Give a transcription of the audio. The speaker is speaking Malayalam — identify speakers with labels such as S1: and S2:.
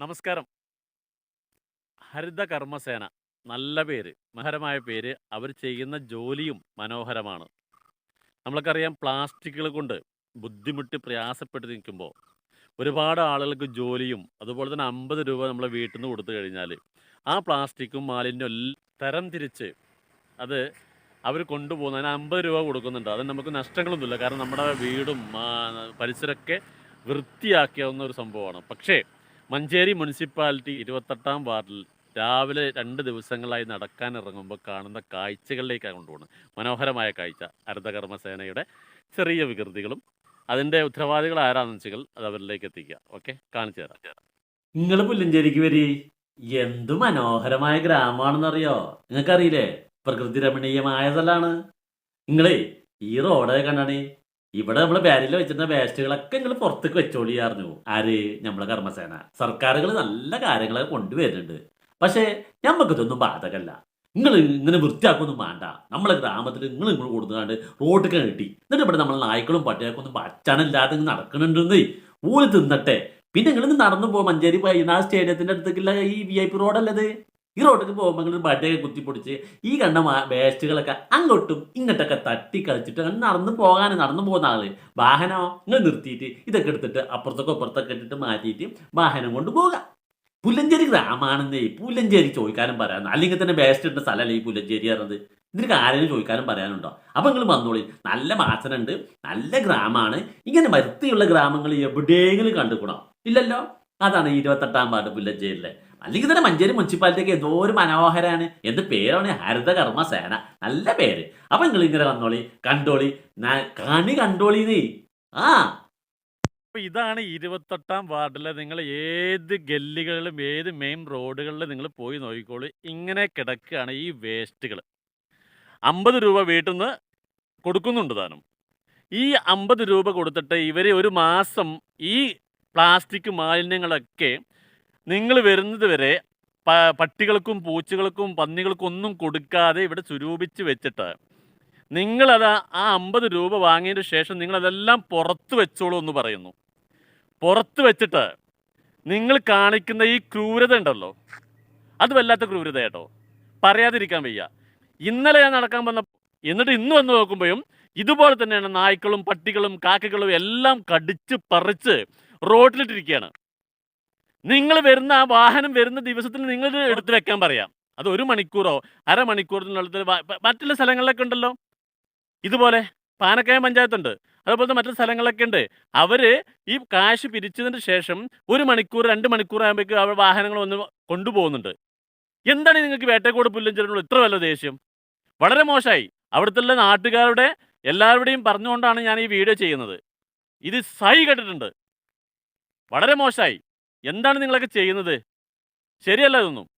S1: നമസ്കാരം. ഹരിത കർമ്മസേന നല്ല പേര് മനോഹരമായ പേര് അവർ ചെയ്യുന്ന ജോലിയും മനോഹരമാണ്. നമ്മൾക്കറിയാം പ്ലാസ്റ്റിക്കുകൾ കൊണ്ട് ബുദ്ധിമുട്ടി പ്രയാസപ്പെട്ട് നിൽക്കുമ്പോൾ ഒരുപാട് ആളുകൾക്ക് ജോലിയും അതുപോലെ തന്നെ അമ്പത് രൂപ നമ്മളെ വീട്ടിൽ നിന്ന് കൊടുത്തു കഴിഞ്ഞാൽ ആ പ്ലാസ്റ്റിക്കും മാലിന്യം തരം തിരിച്ച് അത് അവർ കൊണ്ടുപോകുന്നതിന് അമ്പത് രൂപ കൊടുക്കുന്നുണ്ട്. അത് നമുക്ക് നഷ്ടങ്ങളൊന്നുമില്ല. കാരണം നമ്മുടെ വീടും പരിസരമൊക്കെ വൃത്തിയാക്കിയാവുന്ന ഒരു സംഭവമാണ്. പക്ഷേ മഞ്ചേരി മുനിസിപ്പാലിറ്റി ഇരുപത്തെട്ടാം വാർഡിൽ രാവിലെ രണ്ട് ദിവസങ്ങളായി നടക്കാൻ ഇറങ്ങുമ്പോൾ കാണുന്ന കാഴ്ചകളിലേക്കാണ് കൊണ്ടുപോകുന്നത്. മനോഹരമായ കാഴ്ച. ഹരിതകർമ്മസേനയുടെ ചെറിയ വികൃതികളും അതിന്റെ ഉത്തരവാദികൾ ആരാണെന്ന് വെച്ചാൽ അത് അവരിലേക്ക് എത്തിക്കുക. ഓക്കെ? കാണിച്ചു തരാം. നിങ്ങൾ പുല്ലഞ്ചേരിക്ക് വരി. എന്തു മനോഹരമായ ഗ്രാമമാണെന്നറിയോ? നിങ്ങൾക്കറിയില്ലേ? പ്രകൃതി രമണീയമായ സ്ഥലമാണ്. നിങ്ങളേ ഈ റോഡ് കണ്ടാണ് ഇവിടെ നമ്മൾ ബാരിൽ വെച്ചിരുന്ന വേസ്റ്റുകളൊക്കെ നിങ്ങൾ പുറത്തേക്ക് വെച്ചോളിയായിരുന്നു ആര്? നമ്മളെ കർമ്മസേന. സർക്കാരുകൾ നല്ല കാര്യങ്ങളൊക്കെ കൊണ്ടുവരുന്നുണ്ട്. പക്ഷേ ഞമ്മക്കിതൊന്നും ബാധകല്ല. നിങ്ങൾ ഇങ്ങനെ വൃത്തിയാക്കൊന്നും വേണ്ട. നമ്മളെ ഗ്രാമത്തിൽ നിങ്ങൾ നിങ്ങൾ കൊടുക്കാണ്ട് റോഡൊക്കെ കിട്ടി എന്നിട്ട് ഇവിടെ നമ്മളെ നായ്ക്കളും പട്ടിയൊക്കെ ഒന്നും ഭക്ഷണമില്ലാതെ ഇങ്ങനെ നടക്കണുണ്ടെന്നേ ഊര് തിന്നട്ടെ. പിന്നെ നിങ്ങൾ നടന്നു പോകും മഞ്ചേരി പൈനാ സ്റ്റേഡിയത്തിന്റെ അടുത്തേക്കുള്ള ഈ വി ഐ പി റോഡല്ലത് ഈ റോഡിൽ പോകുമ്പോൾ അങ്ങനെ ബഡയൊക്കെ കുത്തിപ്പൊടിച്ച് ഈ കണ്ട വേസ്റ്റുകളൊക്കെ അങ്ങോട്ടും ഇങ്ങോട്ടൊക്കെ തട്ടി കളിച്ചിട്ട് അങ്ങനെ നടന്നു പോകാൻ നടന്നു പോകുന്ന ആൾ. വാഹനമോ ഇങ്ങനെ നിർത്തിയിട്ട് ഇതൊക്കെ എടുത്തിട്ട് അപ്പുറത്തൊക്കെ അപ്പുറത്തൊക്കെ ഇട്ടിട്ട് മാറ്റിയിട്ട് വാഹനം കൊണ്ട് പോകാം പുല്ലഞ്ചേരി ഗ്രാമാണെന്നേ പുല്ലഞ്ചേരി ചോദിക്കാനും പറയാനും അല്ലെങ്കിൽ തന്നെ വേസ്റ്റ് ഇട്ട സ്ഥലമല്ലേ ഈ പുല്ലഞ്ചേരി പറഞ്ഞത്? ഇതിന് ആരെങ്കിലും ചോദിക്കാനും പറയാനുണ്ടോ? അപ്പം നിങ്ങൾ വന്നോളി. നല്ല മാസനുണ്ട് നല്ല ഗ്രാമമാണ് ഇങ്ങനെ വൃത്തിയുള്ള ഗ്രാമങ്ങൾ എവിടെയെങ്കിലും കണ്ടുകൂടാ ഇല്ലല്ലോ? അതാണ് ഇരുപത്തെട്ടാം വാർഡ് പുല്ലഞ്ചേരിയിലെ. അല്ലെങ്കിൽ തന്നെ മഞ്ചേരി മുനിസിപ്പാലിറ്റിക്ക് എന്തോ ഒരു മനോഹരാണ്. എന്ത് പേരാണ്? ഹരിതകർമ്മ സേന. നല്ല പേര്. അപ്പൊ നിങ്ങൾ ഇങ്ങനെ വന്നോളി. കണ്ടോളി. കണി കണ്ടോളി നീ ആ. അപ്പൊ ഇതാണ് ഇരുപത്തെട്ടാം വാർഡിലെ നിങ്ങൾ ഏത് ഗല്ലികളിലും ഏത് മെയിൻ റോഡുകളിലും നിങ്ങൾ പോയി നോക്കിക്കോളൂ. ഇങ്ങനെ കിടക്കുകയാണ് ഈ വേസ്റ്റുകൾ അമ്പത് രൂപ വീട്ടിൽ നിന്ന് കൊടുക്കുന്നുണ്ട് താനും. ഈ അമ്പത് രൂപ കൊടുത്തിട്ട് ഇവരെ ഒരു മാസം ഈ പ്ലാസ്റ്റിക് മാലിന്യങ്ങളൊക്കെ നിങ്ങൾ വരുന്നത് വരെ പട്ടികൾക്കും പൂച്ചകൾക്കും പന്നികൾക്കും ഒന്നും കൊടുക്കാതെ ഇവിടെ സ്വരൂപിച്ച് വെച്ചിട്ട് നിങ്ങളത് ആ അമ്പത് രൂപ വാങ്ങിയതിന് ശേഷം നിങ്ങളതെല്ലാം പുറത്ത് വെച്ചോളൂ എന്ന് പറയുന്നു. പുറത്ത് വെച്ചിട്ട് നിങ്ങൾ കാണിക്കുന്ന ഈ ക്രൂരത ഉണ്ടല്ലോ. അത് വല്ലാത്ത ക്രൂരത കേട്ടോ. പറയാതിരിക്കാൻ വയ്യ. ഇന്നലെ ഞാൻ നടക്കാൻ വന്ന എന്നിട്ട് ഇന്ന് വന്ന് നോക്കുമ്പോഴും ഇതുപോലെ തന്നെയാണ് നായ്ക്കളും പട്ടികളും കാക്കകളും എല്ലാം കടിച്ച് പറിച്ച് റോഡിലിട്ടിരിക്കുകയാണ് നിങ്ങൾ വരുന്ന ആ വാഹനം വരുന്ന ദിവസത്തിൽ നിങ്ങൾ എടുത്തു വെക്കാൻ പറയാം. അത് ഒരു മണിക്കൂറോ അരമണിക്കൂറിനുള്ള മറ്റുള്ള സ്ഥലങ്ങളിലൊക്കെ ഉണ്ടല്ലോ. ഇതുപോലെ പാനക്കയം പഞ്ചായത്തുണ്ട്. അതുപോലത്തെ മറ്റു സ്ഥലങ്ങളൊക്കെ ഉണ്ട്. അവർ ഈ കാശ് പിരിച്ചതിന് ശേഷം ഒരു മണിക്കൂർ രണ്ട് മണിക്കൂർ ആകുമ്പോഴേക്കും അവർ വാഹനങ്ങൾ ഒന്ന് കൊണ്ടുപോകുന്നുണ്ട്. എന്താണ് നിങ്ങൾക്ക് വേട്ടക്കോട് പുല്ലഞ്ചേരിനോട് ഇത്ര വല്ല ദേഷ്യം? വളരെ മോശമായി. അവിടുത്തെ നാട്ടുകാരുടെ എല്ലാവരുടെയും പറഞ്ഞുകൊണ്ടാണ് ഞാൻ ഈ വീഡിയോ ചെയ്യുന്നത്. ഇത് സൈ കേട്ടിട്ടുണ്ട്. വളരെ മോശമായി. എന്താണ് നിങ്ങളൊക്കെ ചെയ്യുന്നത്? ശരിയല്ല ഇതൊന്നും